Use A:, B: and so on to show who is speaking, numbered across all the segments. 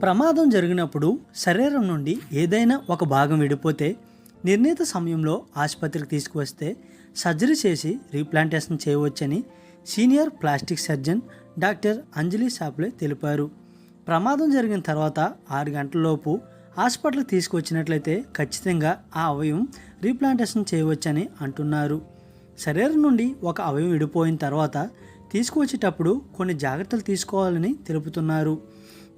A: ప్రమాదం జరిగినప్పుడు శరీరం నుండి ఏదైనా ఒక భాగం విడిపోతే నిర్ణీత సమయంలో ఆసుపత్రికి తీసుకువస్తే సర్జరీ చేసి రీప్లాంటేషన్ చేయవచ్చని senior plastic surgeon doctor Anjali Saple తెలిపారు. ప్రమాదం జరిగిన తర్వాత ఆరు గంటలలోపు హాస్పిటల్కి తీసుకువచ్చినట్లయితే ఖచ్చితంగా ఆ అవయవం రీప్లాంటేషన్ చేయవచ్చని అంటున్నారు. శరీరం నుండి ఒక అవయవం విడిపోయిన తర్వాత తీసుకువచ్చేటప్పుడు కొన్ని జాగ్రత్తలు తీసుకోవాలని తెలుపుతున్నారు.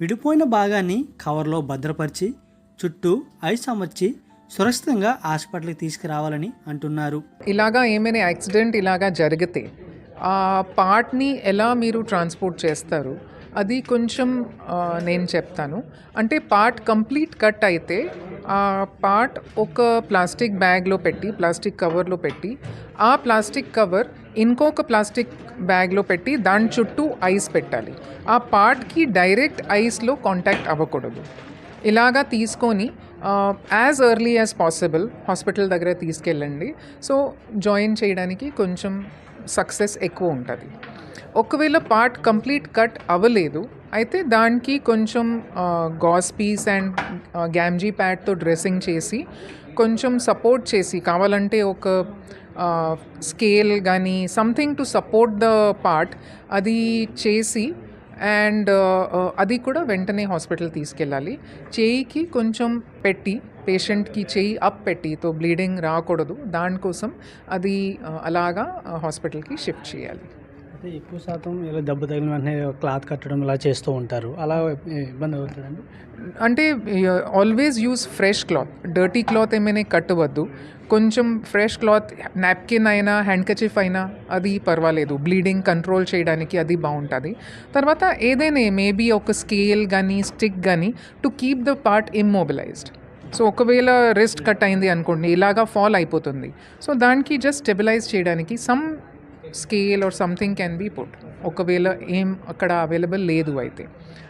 A: విడిపోయిన భాగాన్ని కవర్లో భద్రపరిచి చుట్టూ ఐస్ అమర్చి సురక్షితంగా హాస్పిటల్కి తీసుకురావాలని అంటున్నారు.
B: ఇలాగా ఏమైనా యాక్సిడెంట్ ఇలాగా జరిగితే ఆ పార్ట్ని ఎలా మీరు ట్రాన్స్పోర్ట్ చేస్తారు? అది కొంచెం నేను చెప్తాను. అంటే పార్ట్ కంప్లీట్ కట్ అయితే ఆ పార్ట్ ఒక ప్లాస్టిక్ బ్యాగ్లో పెట్టి ప్లాస్టిక్ కవర్లో పెట్టి ఆ ప్లాస్టిక్ కవర్ ఇంకొక ప్లాస్టిక్ బ్యాగ్లో పెట్టి దాని చుట్టూ ఐస్ పెట్టాలి. ఆ పార్ట్కి డైరెక్ట్ ఐస్లో కాంటాక్ట్ అవ్వకూడదు. ఇలాగా తీసుకొని as early as possible hospital దగ్గర తీసుకెళ్ళండి. సో జాయిన్ చేయడానికి కొంచెం సక్సెస్ ఎక్కువ ఉంటుంది. ఒకవేళ పార్ట్ కంప్లీట్ కట్ అవ్వలేదు అయితే దానికి కొంచెం గాస్ పీస్ అండ్ గ్యామ్జీ ప్యాడ్తో డ్రెస్సింగ్ చేసి కొంచెం సపోర్ట్ చేసి కావాలంటే ఒక స్కేల్ కానీ something to support the part అది చేసి అండ్ అది కూడా వెంటనే హాస్పిటల్ తీసుకెళ్ళాలి. చేయికి కొంచెం పెట్టి పేషెంట్కి చేయి అప్ పెట్టి తో బ్లీడింగ్ రాకూడదు. దానికోసం అది అలాగా హాస్పిటల్కి షిఫ్ట్ చేయాలి.
C: అయితే ఎక్కువ శాతం ఇలా దెబ్బ తగిలిన వెంటనే క్లాత్ కట్టడం ఇలా చేస్తూ ఉంటారు. అలా ఇబ్బంది అవుతుందండి?
B: అంటే always use fresh cloth dirty cloth ఏమైనా కట్టవద్దు. కొంచెం ఫ్రెష్ క్లాత్ నాప్కిన్ అయినా హ్యాండ్కచిఫ్ అయినా అది పర్వాలేదు. బ్లీడింగ్ కంట్రోల్ చేయడానికి అది బాగుంటుంది. తర్వాత ఏదైనా మేబీ ఒక స్కేల్ కానీ స్టిక్ కానీ to keep the part immobilized so ఒకవేళ రిస్ట్ కట్ అయింది అనుకోండి ఇలాగా ఫాల్ అయిపోతుంది. సో దానికి జస్ట్ స్టెబిలైజ్ చేయడానికి some scale or something can be put ఒకవేళ ఏం అక్కడ అవైలబుల్ లేదు అయితే.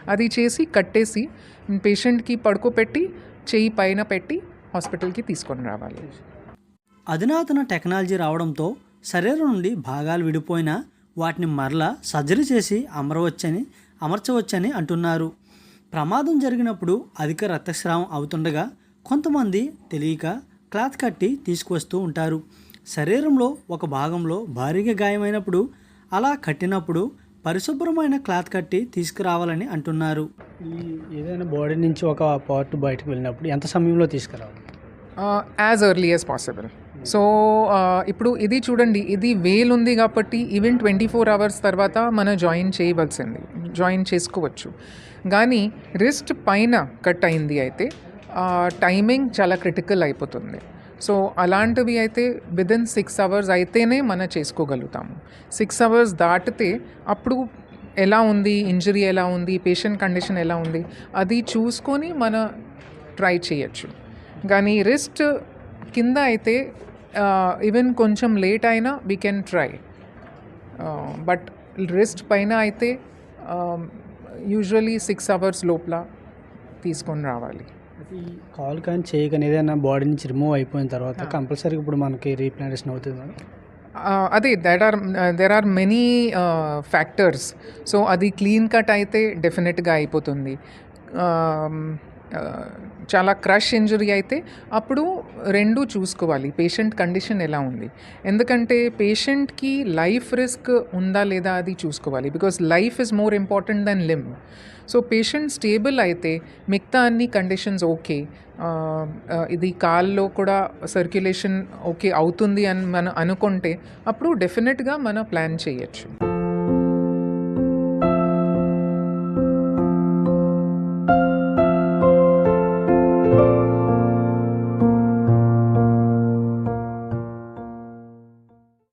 B: అది చేసి కట్టేసి పేషెంట్కి పడుకోపెట్టి చెయ్యి పైన పెట్టి హాస్పిటల్కి తీసుకొని రావాలి.
A: అధునాతన టెక్నాలజీ రావడంతో శరీరం నుండి భాగాలు విడిపోయినా వాటిని మరలా సర్జరీ చేసి అమరవచ్చని అమర్చవచ్చని అంటున్నారు. ప్రమాదం జరిగినప్పుడు అధిక రక్తస్రావం అవుతుండగా కొంతమంది తెలియక క్లాత్ కట్టి తీసుకువస్తూ ఉంటారు. శరీరంలో ఒక భాగంలో భారీగా గాయమైనప్పుడు అలా కట్టినప్పుడు పరిశుభ్రమైన క్లాత్ కట్టి తీసుకురావాలని అంటున్నారు.
C: ఈ ఏదైనా బాడీ నుంచి ఒక పార్ట్ బయటకు వెళ్ళినప్పుడు ఎంత సమయంలో తీసుకురావాలి?
B: As early as possible so ఇప్పుడు ఇది చూడండి ఇది వేల్ ఉంది కాబట్టి ఈవెన్ ట్వంటీ ఫోర్ అవర్స్ తర్వాత మనం జాయిన్ చేయవలసింది జాయిన్ చేసుకోవచ్చు. కానీ రిస్ట్ పైన కట్ అయింది అయితే టైమింగ్ చాలా క్రిటికల్ అయిపోతుంది. సో అలాంటివి అయితే విదిన్ సిక్స్ అవర్స్ అయితేనే మనం చేసుకోగలుగుతాము సిక్స్ అవర్స్ దాటితే అప్పుడు ఎలా ఉంది? ఇంజరీ ఎలా ఉంది? పేషెంట్ కండిషన్ ఎలా ఉంది? అది చూసుకొని మన ట్రై చేయొచ్చు. కానీ రిస్ట్ కింద అయితే ఈవెన్ కొంచెం లేట్ అయినా we can try but wrist పైన అయితే యూజువలీ సిక్స్ అవర్స్ లోపల తీసుకొని రావాలి.
C: ఈ కాల్ కానీ చేయి కానీ ఏదైనా బాడీ నుంచి రిమూవ్ అయిపోయిన తర్వాత కంపల్సరీగా ఇప్పుడు మనకి రీప్లాంటేషన్ అవుతుంది
B: అదే that are there are many factors so అది క్లీన్ కట్ అయితే డెఫినెట్గా అయిపోతుంది. చాలా క్రష్ ఇంజరీ అయితే అప్పుడు రెండు చూసుకోవాలి. పేషెంట్ కండిషన్ ఎలా ఉంది? ఎందుకంటే పేషెంట్కి లైఫ్ రిస్క్ ఉందా లేదా అది చూసుకోవాలి. Because life is more important than limb. So patient stable అయితే మిగతా అన్ని కండిషన్స్ ఓకే. ఇది కాల్లో కూడా సర్క్యులేషన్ ఓకే అవుతుంది అని మనం అనుకుంటే అప్పుడు డెఫినెట్గా మనం ప్లాన్ చేయొచ్చు.